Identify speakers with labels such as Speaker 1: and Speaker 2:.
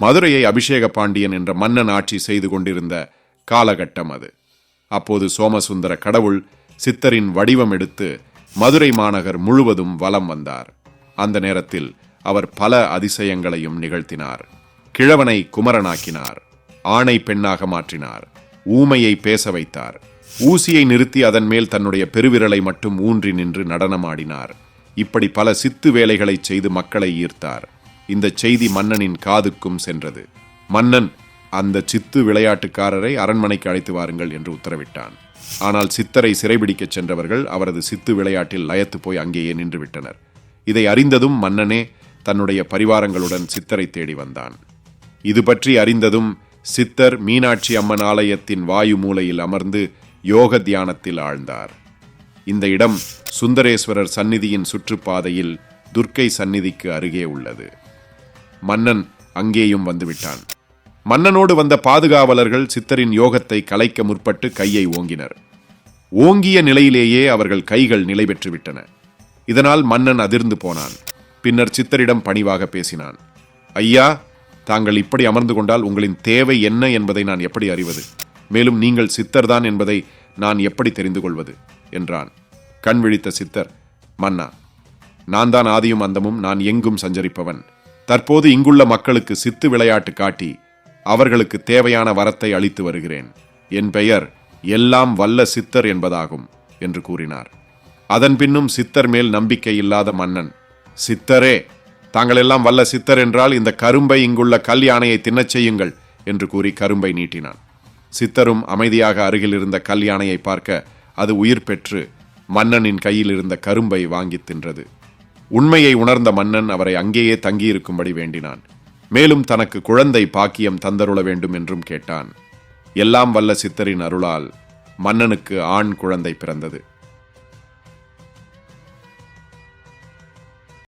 Speaker 1: மதுரையை அபிஷேக பாண்டியன் என்ற மன்னன் ஆட்சி செய்து கொண்டிருந்த காலகட்டம் அது. அப்போது சோமசுந்தர கடவுள் சித்தரின் வடிவம் எடுத்து மதுரை மாநகர் முழுவதும் வலம் வந்தார். அந்த நேரத்தில் அவர் பல அதிசயங்களையும் நிகழ்த்தினார். கிழவனை குமரனாக்கினார். ஆணை பெண்ணாக மாற்றினார். ஊமையை பேச வைத்தார். ஊசியை நிறுத்தி அதன் மேல் தன்னுடைய பெருவிரலை மட்டும் ஊன்றி நின்று நடனமாடினார். இப்படி பல சித்து வேலைகளை செய்து மக்களை ஈர்த்தார். இந்த செய்தி மன்னனின் காதுக்கும் சென்றது. மன்னன் அந்த சித்து விளையாட்டுக்காரரை அரண்மனைக்கு அழைத்து வாருங்கள் என்று உத்தரவிட்டான். ஆனால் சித்தரை சிறைபிடிக்கச் சென்றவர்கள் அவரது சித்து விளையாட்டில் லயத்து போய் அங்கேயே நின்றுவிட்டனர். இதை அறிந்ததும் மன்னனே தன்னுடைய பரிவாரங்களுடன் சித்தரை தேடி வந்தான். இது பற்றி அறிந்ததும் சித்தர் மீனாட்சி அம்மன் ஆலயத்தின் வாயு மூலையில் அமர்ந்து யோக தியானத்தில் ஆழ்ந்தார். இந்த இடம் சுந்தரேஸ்வரர் சந்நிதியின் சுற்றுப்பாதையில் துர்க்கை சந்நிதிக்கு அருகே உள்ளது. மன்னன் அங்கேயும் வந்துவிட்டான். மன்னனோடு வந்த பாதுகாவலர்கள் சித்தரின் யோகத்தை கலைக்க முற்பட்டு கையை ஓங்கினர். ஓங்கிய நிலையிலேயே அவர்கள் கைகள் நிலை பெற்றுவிட்டன. இதனால் மன்னன் அதிர்ந்து போனான். பின்னர் சித்தரிடம் பணிவாக பேசினான். ஐயா தாங்கள் இப்படி அமர்ந்து கொண்டால் உங்களின் தேவை என்ன என்பதை நான் எப்படி அறிவது? மேலும் நீங்கள் சித்தர்தான் என்பதை நான் எப்படி தெரிந்து கொள்வது? என்றான். கண் விழித்த சித்தர் மன்னா நான் தான் ஆதியும் அந்தமும் நான் எங்கும் சஞ்சரிப்பவன். தற்போது இங்குள்ள மக்களுக்கு சித்து விளையாட்டு காட்டி அவர்களுக்கு தேவையான வரத்தை அளித்து வருகிறேன். என் பெயர் எல்லாம் வல்ல சித்தர் என்பதாகும் என்று கூறினார். அதன் பின்னும் சித்தர் மேல் நம்பிக்கை இல்லாத மன்னன் சித்தரே தாங்கள் எல்லாம் வல்ல சித்தர் என்றால் இந்த கரும்பை இங்குள்ள கல் யானையை தின்னச் செய்யுங்கள் என்று கூறி கரும்பை நீட்டினான். சித்தரும் அமைதியாக அருகில் இருந்த கல் யானையை பார்க்க அது உயிர் பெற்று மன்னனின் கையில் இருந்த கரும்பை வாங்கித் தின்றது. உண்மையை உணர்ந்த மன்னன் அவரை அங்கேயே தங்கியிருக்கும்படி வேண்டினான். மேலும் தனக்கு குழந்தை பாக்கியம் தந்தருள வேண்டும் என்றும் கேட்டான். எல்லாம் வல்ல சித்தரின் அருளால் மன்னனுக்கு ஆண் குழந்தை பிறந்தது.